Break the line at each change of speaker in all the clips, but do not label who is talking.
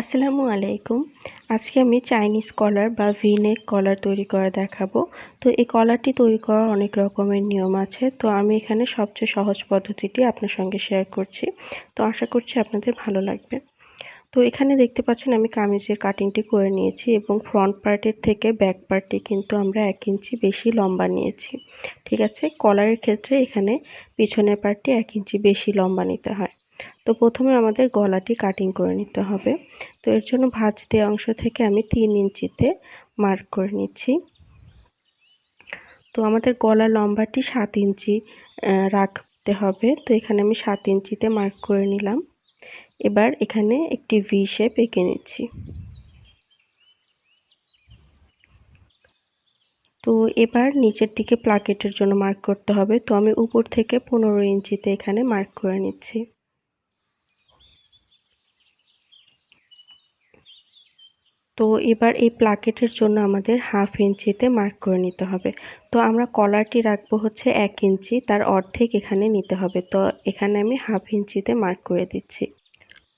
আসসালামু আলাইকুম। আজকে আমি চাইনিজ কলার বা ভিনেক কলার তৈরি করা দেখাবো। তো এই কলারটি তৈরি করার অনেক রকমের নিয়ম আছে। তো আমি এখানে সবচেয়ে সহজ পদ্ধতিটি আপনার সঙ্গে শেয়ার করছি। তো আশা করছি আপনাদের ভালো লাগবে। তো এখানে দেখতে পাচ্ছেন আমি কামিজের কাটিংটি করে নিয়েছি এবং ফ্রন্ট পার্টের থেকে ব্যাক পার্টটি কিন্তু আমরা এক ইঞ্চি বেশি লম্বা নিয়েছি। ঠিক আছে? কলারের ক্ষেত্রে এখানে পিছনের পার্টটি এক ইঞ্চি বেশি লম্বা নিতে হয়। তো প্রথমে আমাদের গলাটি কাটিং করে নিতে হবে। তো এর জন্য ভাঁজ দেওয়া অংশ থেকে আমি তিন ইঞ্চিতে মার্ক করে নিচ্ছি। তো আমাদের গলা লম্বাটি সাত ইঞ্চি রাখতে হবে। তো এখানে আমি সাত ইঞ্চিতে মার্ক করে নিলাম। এবার এখানে একটি ভি শেপ এঁকে নিচ্ছি। তো এবার নিচের দিকে প্লাকেটের জন্য মার্ক করতে হবে। তো আমি উপর থেকে পনেরো ইঞ্চিতে এখানে মার্ক করে নিচ্ছি। তো এবার এই প্লাকেটের জন্য আমাদের হাফ ইঞ্চিতে মার্ক করে নিতে হবে। তো আমরা কলারটি রাখব হচ্ছে এক ইঞ্চি, তার অর্ধেক এখানে নিতে হবে। তো এখানে আমি হাফ ইঞ্চিতে মার্ক করে দিচ্ছি।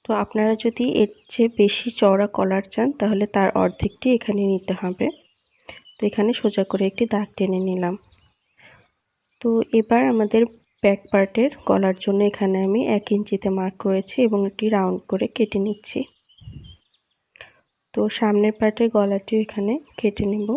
তো আপনারা যদি এর চেয়ে বেশি চওড়া কলার চান, তাহলে তার অর্ধেকটি এখানে নিতে হবে। তো এখানে সোজা করে একটি দাগ টেনে নিলাম। তো এবার আমাদের ব্যাক পার্টের গলার জন্য এখানে আমি এক ইঞ্চিতে মার্ক করেছি এবং একটি রাউন্ড করে কেটে নিচ্ছি। তো সামনের পার্টের গলাটি এখানে কেটে নেব।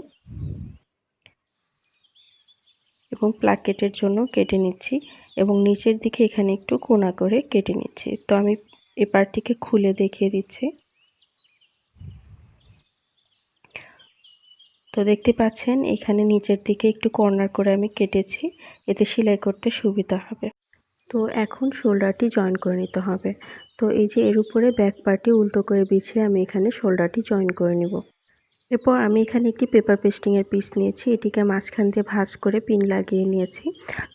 এবং প্লাকেটের জন্য কেটে নিচ্ছি এবং নিচের দিকে এখানে একটু কোনা করে কেটে নিচ্ছি। তো আমি এ পার্টটিকে খুলে দেখিয়ে দিচ্ছি। তো দেখতে পাচ্ছেন, এখানে নিচের দিকে একটু কর্নার করে আমি কেটেছি। এতে সেলাই করতে সুবিধা হবে। তো এখন শোল্ডারটি জয়েন করে নিতে হবে। তো এই যে এর উপরে ব্যাক পার্টটি উল্টো করে বিছিয়ে আমি এখানে শোল্ডারটি জয়েন করে নিব। এরপর আমি এখানে একটি পেপার পেস্টিংয়ের পিস নিয়েছি। এটিকে মাঝখান দিয়ে ভাঁজ করে পিন লাগিয়ে নিয়েছি।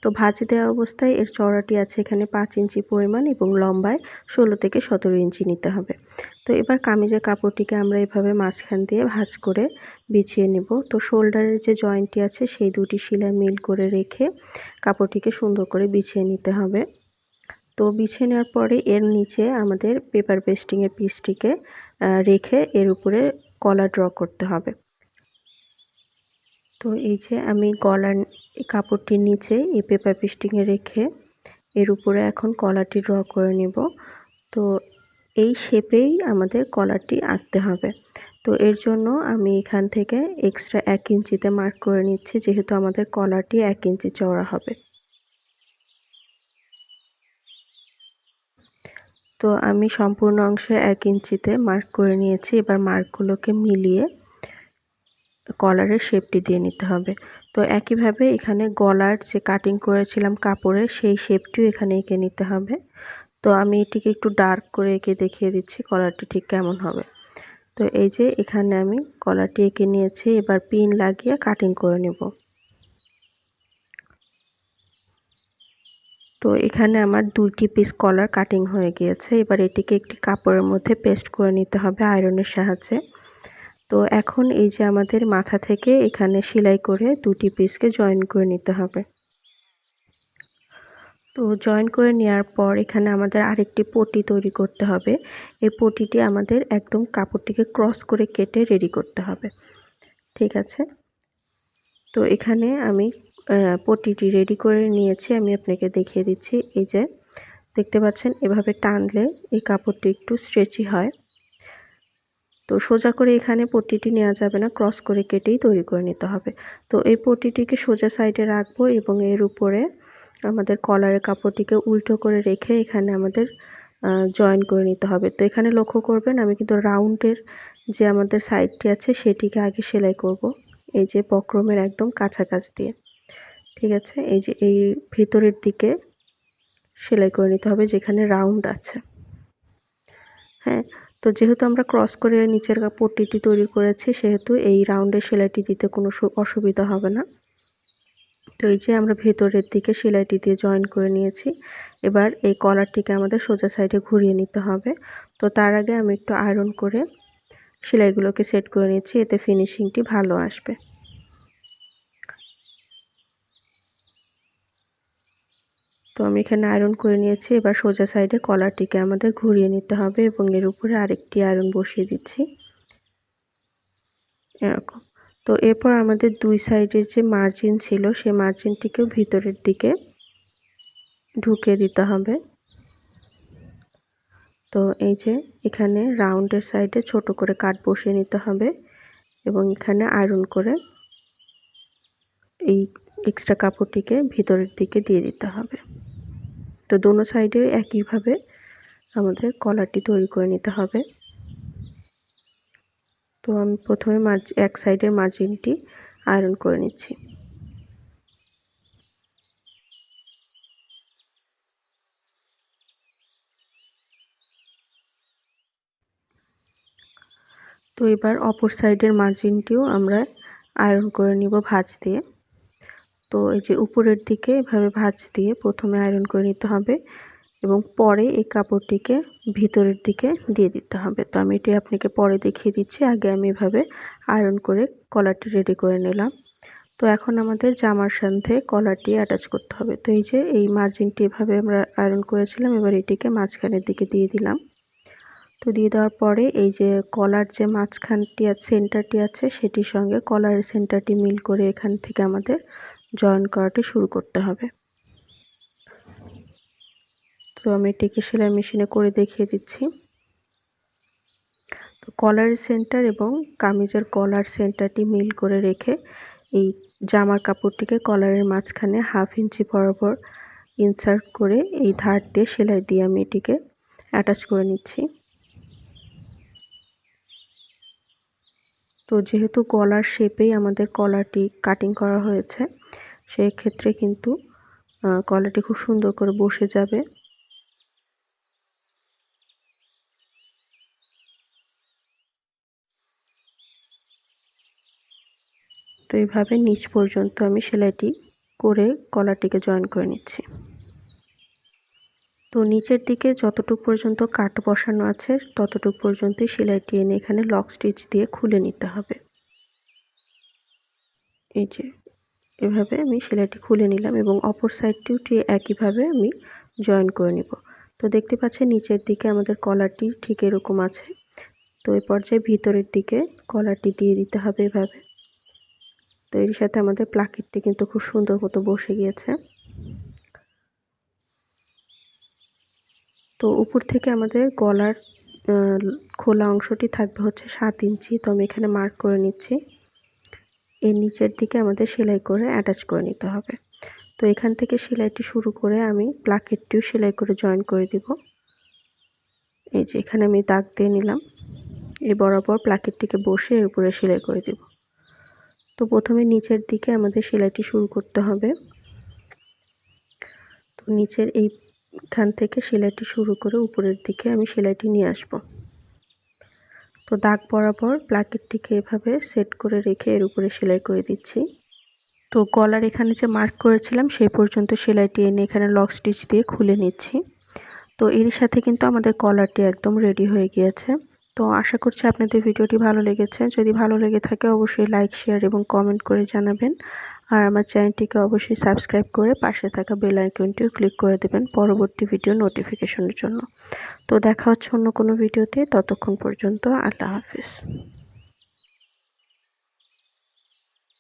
তো ভাঁজ দেওয়া অবস্থায় এর চড়াটি আছে এখানে পাঁচ ইঞ্চি পরিমাণ এবং লম্বায় ষোলো থেকে সতেরো ইঞ্চি নিতে হবে। তো এবার কামিজের কাপড়টিকে আমরা এভাবে মাঝখান দিয়ে ভাঁজ করে বিছিয়ে নেব। তো শোল্ডারের যে জয়েন্টটি আছে, সেই দুটি শিলা মিল করে রেখে কাপড়টিকে সুন্দর করে বিছিয়ে নিতে হবে। তো বিছিয়ে নেওয়ার পরে এর নিচে আমাদের পেপার পেস্টিংয়ের পিসটিকে রেখে এর উপরে কলা ড্র করতে হবে। তো এই যে আমি গলার কাপড়টির নিচে এই পেপার পেস্টিংয়ে রেখে এর উপরে এখন কলাটি ড্র করে নেব। তো এই শেপেই আমাদের কলারটি আঁকতে হবে। তো এর জন্য আমি এখান থেকে এক্সট্রা এক ইঞ্চিতে মার্ক করে নিচ্ছি, যেহেতু আমাদের কলারটি এক ইঞ্চি চওড়া হবে। তো আমি সম্পূর্ণ অংশে এক ইঞ্চিতে মার্ক করে নিয়েছি, এবার মার্কগুলোকে মিলিয়ে কলারের শেপটি দিয়ে নিতে হবে। তো একইভাবে এখানে গলার যে কাটিং করেছিলাম কাপড়ে, সেই শেপটিও এখানে এঁকে নিতে হবে। তো আমি এটিকে একটু ডার্ক করে এঁকে দেখিয়ে দিচ্ছি কলারটি ঠিক কেমন হবে। তো এই যে এখানে আমি কলারটি এঁকে নিয়েছি, এবার পিন লাগিয়ে কাটিং করে নেব। তো এখানে আমার দুইটি পিস কলার কাটিং হয়ে গিয়েছে, এবার এটিকে একটি কাপড়ের মধ্যে পেস্ট করে নিতে হবে আয়রনের সাহায্যে। তো এখন এই যে আমাদের মাথা থেকে এখানে সেলাই করে দুটি পিসকে জয়েন করে নিতে হবে। তো জয়েন করে নেওয়ার পর এখানে আমাদের আরেকটি পটি তৈরি করতে হবে। এই পটিটি আমাদের একদম কাপড়টিকে ক্রস করে কেটে রেডি করতে হবে। ঠিক আছে? তো এখানে আমি পটিটি রেডি করে নিয়েছি, আমি আপনাকে দেখিয়ে দিচ্ছি। এই যে, দেখতে পাচ্ছেন? এভাবে টানলে এই কাপড়টি একটু স্ট্রেচি হয়। তো সোজা করে এখানে পটিটি নেওয়া যাবে না ক্রস করে কেটেই তৈরি করে নিতে হবে। তো এই পটিটিকে সোজা সাইডে রাখব এবং এর উপরে আমাদের কলারের কাপড়টিকে উল্টো করে রেখে এখানে আমাদের জয়েন করে নিতে হবে। তো এখানে লক্ষ্য করবেন, আমি কিন্তু রাউন্ডের যে আমাদের সাইডটি আছে, সেটিকে আগে সেলাই করব। এই যে বক্রমের একদম কাছাকাছি দিয়ে। ঠিক আছে? এই যে এই ভিতরের দিকে সেলাই করে নিতে হবে, যেখানে রাউন্ড আছে। হ্যাঁ? তো যেহেতু আমরা ক্রস করে নিচের পট্টিটি তৈরি করেছি, সেহেতু এই রাউন্ডের সেলাইটি দিতে কোনো অসুবিধা হবে না। তো এই যে আমরা ভেতরের দিকে সেলাইটি দিয়ে জয়েন করে নিয়েছি। এবার এই কলারটিকে আমাদের সোজা সাইডে ঘুরিয়ে নিতে হবে। তো তার আগে আমি একটু আয়রন করে সেলাইগুলোকে সেট করে নিচ্ছি এতে ফিনিশিংটি ভালো আসবে। তো আমি এখানে আয়রন করে নিয়েছি, এবার সোজা সাইডে কলারটিকে আমাদের ঘুরিয়ে নিতে হবে এবং এর উপরে আরেকটি আয়রন বসিয়ে দিচ্ছি। এরকম। তো এরপর আমাদের দুই সাইডের যে মার্জিন ছিল, সেই মার্জিনটিকেও ভিতরের দিকে ঢুকিয়ে দিতে হবে। তো এই যে এখানে রাউন্ডের সাইডে ছোট করে কাট বসিয়ে নিতে হবে এবং এখানে আয়রন করে এই এক্সট্রা কাপড়টিকে ভিতরের দিকে দিয়ে দিতে হবে। তো দোনো সাইডে একইভাবে আমাদের কলারটি তৈরি করে নিতে হবে। তো আমি প্রথমে মার্জ, এক সাইডের মার্জিনটি আয়রন করে নিচ্ছি। তো এবার অপর সাইডের মার্জিনটিও আমরা আয়রন করে নিব ভাঁজ দিয়ে। তো এই যে উপরের দিকে এভাবে ভাঁজ দিয়ে প্রথমে আয়রন করে নিতে হবে। এবং পরে এই কাপড়টিকে ভিতরের দিকে দিয়ে দিতে হবে। তো আমি এটি আপনাকে পরে দেখিয়ে দিচ্ছি। আগে আমি এভাবে আয়রন করে কলারটি রেডি করে নিলাম। তো এখন আমাদের জামার সাথে কলারটি অ্যাটাচ করতে হবে। তো এই যে এই মার্জিনটি এভাবে আমরা আয়রন করেছিলাম, এবার এটিকে মাঝখানের দিকে দিয়ে দিলাম। তো দিয়ে দেওয়ার পরে এই যে কলার যে মাঝখানটি আছে সেন্টারটি আছে, সেটির সঙ্গে কলারের সেন্টারটি মিল করে এখান থেকে আমাদের জয়েন করাটি শুরু করতে হবে। তো আমি এটিকে সেলাই মেশিনে করে দেখিয়ে দিচ্ছি। তো কলার সেন্টার এবং কামিজের কলার সেন্টারটি মিল করে রেখে এই জামার কাপড়টিকে কলারের মাঝখানে হাফ ইঞ্চি বরাবর ইনসার্ট করে এই ধার দিয়ে সেলাই দিয়ে আমি এটিকে অ্যাটাচ করে নিচ্ছি। তো যেহেতু কলার শেপেই আমাদের কলারটি কাটিং করা হয়েছে সেই ক্ষেত্রে কিন্তু কলারটি খুব সুন্দর করে বসে যাবে। এইভাবে নিচ পর্যন্ত আমি সেলাইটি করে কলারটিকে জয়েন করে নিচ্ছি। তো নিচের দিকে যতটুকু পর্যন্ত কাট বসানো আছে, ততটুকু পর্যন্তই সেলাইটি এনে এখানে লক স্টিচ দিয়ে খুলে নিতে হবে। এই যে, এভাবে আমি সেলাইটি খুলে নিলাম এবং অপর সাইডটিও ঠিক একইভাবে আমি জয়েন করে নিব। তো দেখতে পাচ্ছেন নিচের দিকে আমাদের কলারটি ঠিক এরকম আছে। তো এই পর্যায়ে ভিতরের দিকে কলারটি দিয়ে দিতে হবে এভাবে। তো এর সাথে আমাদের প্লাকেটটি কিন্তু খুব সুন্দর মতো বসে গিয়েছে। তো উপর থেকে আমাদের গলার খোলা অংশটি থাকবে হচ্ছে সাত ইঞ্চি। তো আমি এখানে মার্ক করে নিচ্ছি। এর নিচের দিকে আমাদের সেলাই করে অ্যাটাচ করে নিতে হবে। তো এখান থেকে সেলাইটি শুরু করে আমি প্লাকেটটিও সেলাই করে জয়েন করে দিব। এই যে এখানে আমি দাগ দিয়ে নিলাম। এই বরাবর প্লাকেটটিকে বসে এর উপরে সেলাই করে দিব। তো প্রথমে নিচের দিকে আমাদের সেলাইটি শুরু করতে হবে। তো নিচের এই এখান থেকে সেলাইটি শুরু করে উপরের দিকে আমি সেলাইটি নিয়ে আসব। তো দাগ বরাবর প্লাকেটটিকে এভাবে সেট করে রেখে এর উপরে সেলাই করে দিচ্ছি। তো গলার এখানে যে মার্ক করেছিলাম সেই পর্যন্ত সেলাইটি এনে এখানে লক স্টিচ দিয়ে খুলে নিচ্ছি। তো এর সাথে কিন্তু আমাদের কলারটি একদম রেডি হয়ে গিয়েছে। তো আশা করছি আপনাদের ভিডিওটি ভালো লেগেছে। যদি ভালো লেগে থাকে অবশ্যই লাইক শেয়ার এবং কমেন্ট করে জানাবেন। আর আমার চ্যানেলটিকে অবশ্যই সাবস্ক্রাইব করে পাশে থাকা বেল আইকনটিও ক্লিক করে দেবেন পরবর্তী ভিডিও নোটিফিকেশনের জন্য। তো দেখা হচ্ছে অন্য কোনো ভিডিওতে ততক্ষণ পর্যন্ত আল্লাহ হাফিজ।